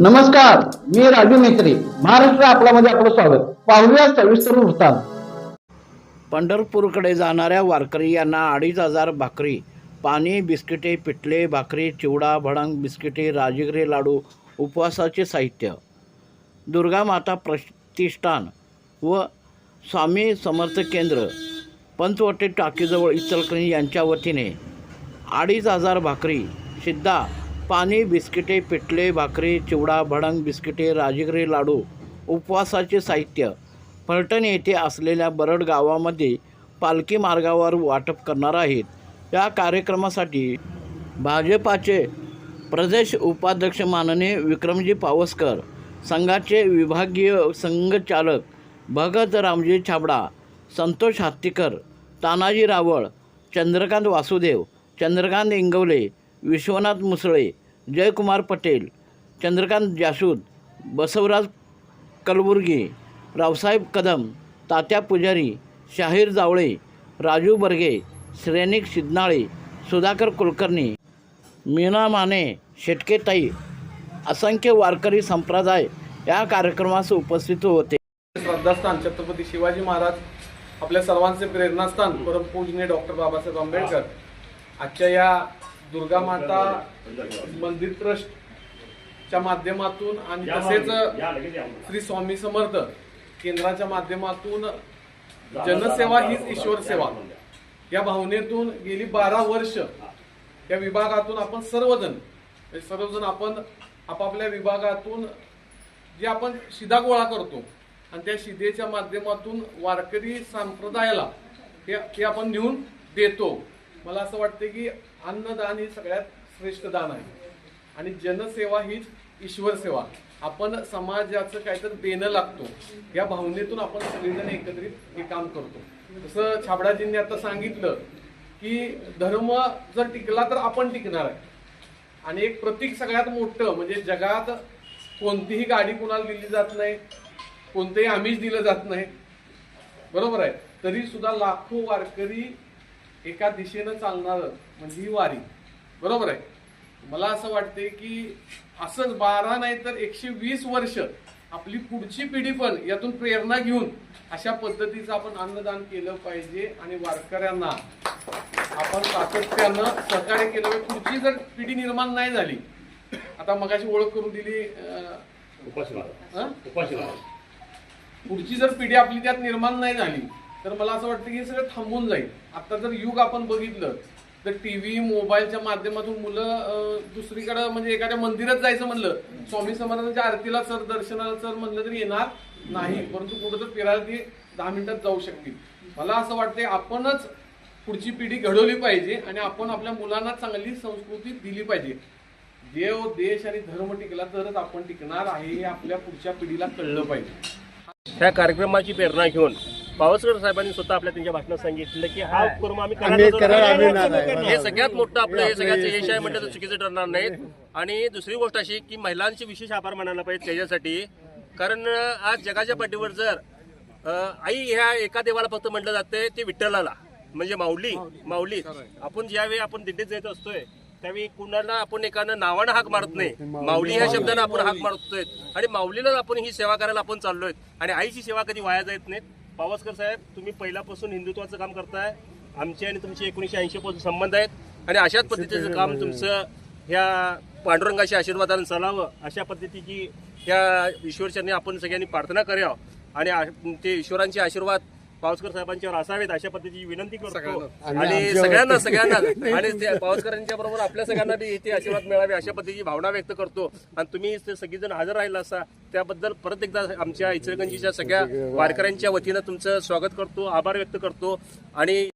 नमस्कार मी राजू मेत्री महाराष्ट्र आपल्यामध्ये आपलं स्वागत. पाहूया सविस्तर वृत्तांत. पंढरपूरकडे जाणाऱ्या वारकरी यांना अडीच हजार भाकरी पाणी बिस्किटे पिठले भाकरी चिवडा भडंग बिस्किटे राजगिरे लाडू उपवासाचे साहित्य. दुर्गा माता प्रतिष्ठान व स्वामी समर्थ केंद्र पंचवटे टाकीजवळ इचलकरंजी यांच्या वतीने अडीच हजार भाकरी शिद्धा पाणी बिस्किटे पिठले भाकरी चिवडा भडंग बिस्किटे राजगिरे लाडू उपवासाचे साहित्य. फलटण येथे असलेल्या बरड गावामध्ये पालखी मार्गावर वाटप करणार आहेत. या कार्यक्रमासाठी भाजपाचे प्रदेश उपाध्यक्ष माननीय विक्रमजी पावसकर संघाचे विभागीय संघचालक भगत रामजी छाबडा संतोष हत्तीकर तानाजी रावळ चंद्रकांत वासुदेव चंद्रकांत इंगवले विश्वनाथ मुसळे जयकुमार पटेल चंद्रकांत जासूद बसवराज कलबुर्गी रावसाहेब कदम तात्या पुजारी शाहीर जावळे राजू बर्गे श्रेनिक सिद्नाळे सुधाकर कुलकर्णी मीना माने शेटकेताई असंख्य वारकरी संप्रदाय या कार्यक्रमास उपस्थित होते. श्रद्धास्थान छत्रपती शिवाजी महाराज आपल्या सर्वांचे प्रेरणास्थान परमपूजनीय डॉक्टर बाबासाहेब आंबेडकर. आजच्या या दुर्गा माता मंदिर ट्रस्टच्या माध्यमातून आणि तसेच श्री स्वामी समर्थ केंद्राच्या माध्यमातून जनसेवा हीच ईश्वर सेवा. या भावनेतून गेली बारा वर्ष या विभागातून आपण सर्वजण म्हणजे सर्वजण आपण आपापल्या विभागातून जे आपण शिदा गोळा करतो आणि त्या शिदेच्या माध्यमातून वारकरी संप्रदायाला हे आपण नेऊन देतो. मला असं वाटतं की अन्नदान ही सगळ्यात श्रेष्ठ दान आहे. आणि जनसेवा हीच ईश्वर सेवा. आपण समाजाचं काहीतरी देणं लागतो. या भावनेतून आपण सगळेजण एकत्रित हे काम करतो. जसं छाबडाजींनी आता सांगितलं की धर्म जर टिकला तर आपण टिकणार आहे. आणि एक प्रतीक सगळ्यात मोठं म्हणजे जगात कोणतीही गाडी कुणाला दिली जात नाही कोणतंही आमिष दिलं जात नाही. बरोबर आहे. तरी सुद्धा लाखो वारकरी एका दिशेनं चालणार म्हणजे ही वारी. बरोबर आहे? मला असं वाटते की असंच बारा नाही तर एकशे वीस वर्ष आपली पुढची पिढी पण यातून प्रेरणा घेऊन अशा पद्धतीचं आपण अन्नदान केलं पाहिजे आणि वारकऱ्यांना आपण सातत्यानं सहकार्य केलं. पाहिजे पुढची जर पिढी निर्माण नाही झाली आता मगाशी ओळख करून दिली? पुढची जर पिढी आपली त्यात निर्माण नाही झाली तर मला असं वाटतं की हे सगळं थांबून जाईल. आता जर युग आपण बघितलं तर टीव्ही मोबाईलच्या माध्यमातून मुलं दुसरीकडे म्हणजे एखाद्या मंदिरात जायचं म्हणलं स्वामी समर्थांच्या आरतीला सर दर्शनाला सर म्हणलं तरी येणार नाही. परंतु कुठं तर फिरायला ती दहा मिनिटात जाऊ शकतील. मला असं वाटतंय आपणच पुढची पिढी घडवली पाहिजे आणि आपण आपल्या मुलांना चांगली संस्कृती दिली पाहिजे. देव हो देश आणि धर्म टिकला तरच आपण टिकणार आहे हे आपल्या पुढच्या पिढीला कळलं पाहिजे. ह्या कार्यक्रमाची प्रेरणा घेऊन पावसकर साहेबांनी स्वतः आपल्या त्यांच्या भाषणात सांगितलं की हा उपक्रम आम्ही करणार हे सगळ्यात मोठं आपलं हे सगळ्याचं यश आहे म्हटलं तर चुकीचं ठरणार नाहीत. आणि दुसरी गोष्ट अशी की महिलांचे विशेष आभार मानायला पाहिजे त्याच्यासाठी. कारण आज जगाच्या पाठीवर जर आई ह्या एका देवाला फक्त म्हटलं जातंय ते विठ्ठलाला. म्हणजे माऊली माऊली. आपण ज्यावेळी आपण दिंडीत जात असतोय त्यावेळी कुणाला आपण एकानं नावानं हाक मारत नाही. माऊली ह्या शब्दानं आपण हाक मारतोय. आणि माऊलीला आपण ही सेवा करायला आपण चाललोय. आणि आईची सेवा कधी वाया जात नाहीत. पावसकर साहेब तुम्ही पहिल्यापासून हिंदुत्वाचं काम करताय. आमचे आणि तुमचे एकोणीशे ऐंशी पासून संबंध आहेत. आणि अशाच पद्धतीचं काम तुमचं ह्या पांडुरंगाच्या आशीर्वादानं चालावं अशा पद्धतीची ह्या ईश्वरचरणी आपण सगळ्यांनी प्रार्थना करावं आणि ते ईश्वरांचे आशीर्वाद पावसकर साहेबांच्यावर असावेत अशा पद्धतीची विनंती करतो. आणि सगळ्यांना सगळ्यांना. आणि पावसकरांच्या बरोबर आपल्या सगळ्यांना बी इथे आशीर्वाद मिळावे अशा पद्धतीची भावना व्यक्त करतो. आणि तुम्ही ते सगळेजण हजर राहिला असा त्याबद्दल परत एकदा आमच्या इचलगंजीच्या सगळ्या वारकऱ्यांच्या वतीनं तुमचं स्वागत करतो आभार व्यक्त करतो. आणि